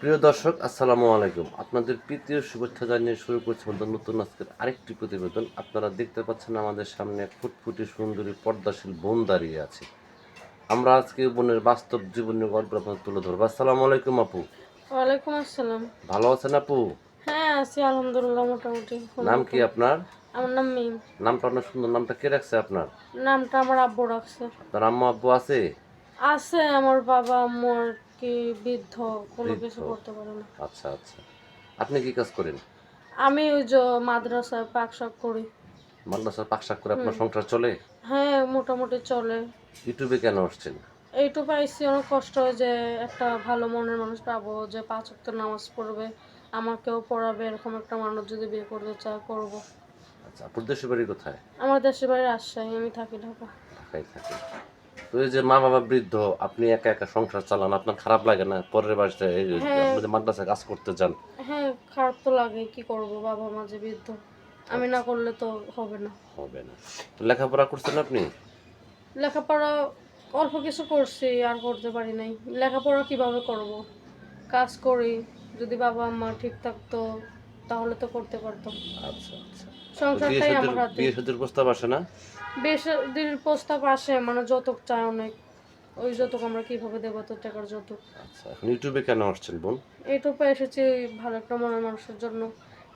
প্রিয় দর্শক আসসালামু আলাইকুম। আপনাদের প্রীতীয় শুভেচ্ছা জানিয়ে শুরু করছি আমাদের নতুন আজকের আরেকটি প্রতিবেদন। আপনারা দেখতে পাচ্ছেন আমাদের সামনে ফুটফুটি সুন্দরী পর্দাশীল বোন দাঁড়িয়ে আছে। আমরা আজকে বোনের বাস্তব জীবনের গল্প আপনাদের তুলে ধরবো। আসসালামু আলাইকুম আপু। ওয়ালাইকুম আসসালাম। ভালো আছেন আপু? হ্যাঁ আছি আলহামদুলিল্লাহ মোটামুটি। নাম কি আপনার? আমার নাম মিম। নামটা আপনার সুন্দর নামটা কে রাখছে আপনার? নামটা আমার আব্বু রাখছে। আপনার আম্মা আব্বু আছে? আছে আমার বাবা আম্মু আর কি বৃদ্ধ কোনো কিছু করতে পারে না। আচ্ছা আচ্ছা। আপনি কি কাজ করেন? আমি ওই যে মাদ্রাসায় পাক শাক করি। মাদ্রাসার পাকশাক করে আপনার সংসার চলে? হ্যাঁ মোটামুটি চলে। ইউটিউবে কেন আসছেন? এইটুকু পাইছি অনেক কষ্ট হয় যে একটা ভালো মনের মানুষ পাবো যে পাঁচ ওয়াক্ত নামাজ পড়বে আমাকেও পড়াবে এরকম একটা মানুষ যদি বিয়ে করতে চায় করব। আচ্ছা আপুর দেশের বাড়ি কোথায়? আমার দেশের বাড়ি রাজশাহী আমি থাকি ঢাকা। ঢাকায় থাকে তো এই যে মা বাবা বৃদ্ধ আপনি একা একা সংসার চালান আপনার খারাপ লাগে না? পরের বাড়িতে এই যে হ্যাঁ। আপনি যে মাদ্রাসায় কাজ করতে যান। হ্যাঁ খারাপ তো লাগে কি করব বাবা মাঝে বৃদ্ধ? আমি না করলে তো হবে না। হবে না। তো লেখাপড়া করছেন আপনি? লেখাপড়া অল্প কিছু করছি আর করতে পারি নাই। লেখাপড়া কীভাবে করব? কাজ করি যদি বাবা মা ঠিক থাকতো তাহলে তো করতে পারতাম। আচ্ছা আচ্ছা। সংসারটাই আমার হাতে। বিয়ে শাদীর প্রস্তাব আসে না? প্রস্তাব আসে মানে যৌতুক চায় অনেক। ওই যৌতুক আমরা কীভাবে দেবো? তো টাকার যৌতুক। আচ্ছা এখন ইউটিউবে কেন আসছেন বোন? এইটুকু এসেছি ভালো একটা মনের মানুষের জন্য।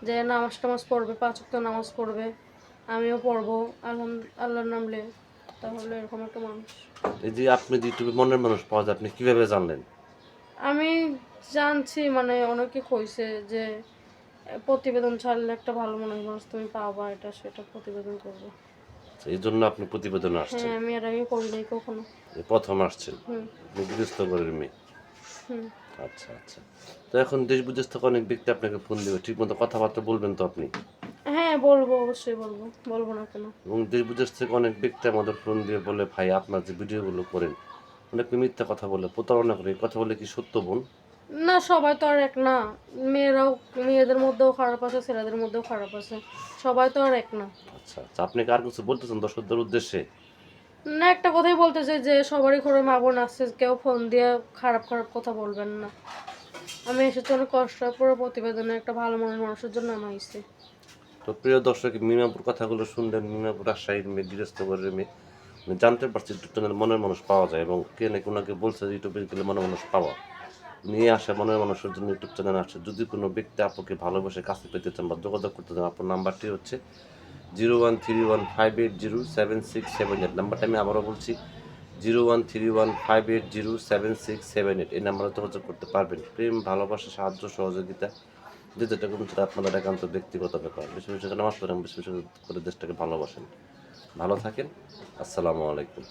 যে নামাজ টামাজ পড়বে পাঁচ ওয়াক্ত নামাজ পড়বে আমিও পড়ব আল্লাহর তাহলে এরকম একটা মানুষ। এই যে আপনি যে ইউটিউবে মনের মানুষ পাওয়া যায় আপনি কীভাবে জানলেন? আমি জানছি মানে অনেকে কইছে যে প্রতিবেদন ছাড়লে একটা ভালো মনের মানুষ তুমি পাবা এটা সেটা প্রতিবেদন করব। আচ্ছা, এই জন্য আপনি প্রতিবেদন আসছেন? হ্যাঁ আমি এর আগে করি নাই কখনো। প্রথম আসছেন? হুম। আপনি গৃহস্থ ঘরের মেয়ে? হুম। আচ্ছা আচ্ছা। তো এখন দেশ বিদেশ থেকে অনেক ব্যক্তি আপনাকে ফোন দেবে ঠিক মতো কথাবার্তা বলবেন তো আপনি? হ্যাঁ বলব অবশ্যই বলব বলব না কেন। এবং দেশ বিদেশ থেকে অনেক ব্যক্তি আমাদের ফোন দিয়ে বলে ভাই আপনার যে ভিডিওগুলো করেন অনেক মিথ্যা কথা বলে প্রতারণা করে কথা বলে কি সত্য বোন? না সবাই তো আর এক না। মেয়েরাও মেয়েদের মধ্যেও খারাপ আছে ছেলেদের মধ্যেও খারাপ আছে। সবাই তো আর এক না। আচ্ছা আচ্ছা আপনি কার কিছু বলতেছেন দর্শকদের উদ্দেশ্যে? না একটা কথাই বলতে চাই যে সবারই ঘরে মা বোন আসছে কেউ ফোন দিয়ে খারাপ খারাপ কথা বলবেন না। আমি এসেছি অনেক কষ্ট পুরো প্রতিবেদনে একটা ভালো মনের মানুষের জন্য আমি আইছি। তো প্রিয় দর্শক মিনাপুর কথাগুলো শুনলেন মিনাপুর রাজশাহীর মেয়ে গৃহস্থ ঘরের মেয়ে। জানতে পারছি চ্যানেল মনের মানুষ পাওয়া যায় এবং কে নাকি ওনাকে বলছে যে ইউটিউবে গেলে মনের মানুষ পাওয়া। নিয়ে আসে মনের মানুষের জন্য ইউটিউব চ্যানেল আসে। যদি কোনো ব্যক্তি আপনাকে ভালোবাসে, কাছে পেতে চান বা যোগাযোগ করতে চান আপনার নাম্বারটি হচ্ছে zero one three one five eight zero seven six seven eight নাম্বারটা আমি আবারও বলছি zero one three one five eight zero seven six seven eight এই নাম্বারে যোগাযোগ করতে পারবেন। প্রেম, ভালোবাসা, সাহায্য, সহযোগিতা, যে যেটা করুন সেটা আপনাদের একান্ত ব্যক্তিগত ব্যাপার। বেশি বেশি নামাজ পড়েন বেশি বেশি করে দেশটাকে ভালোবাসেন। ভালো থাকেন। আসসালামু আলাইকুম।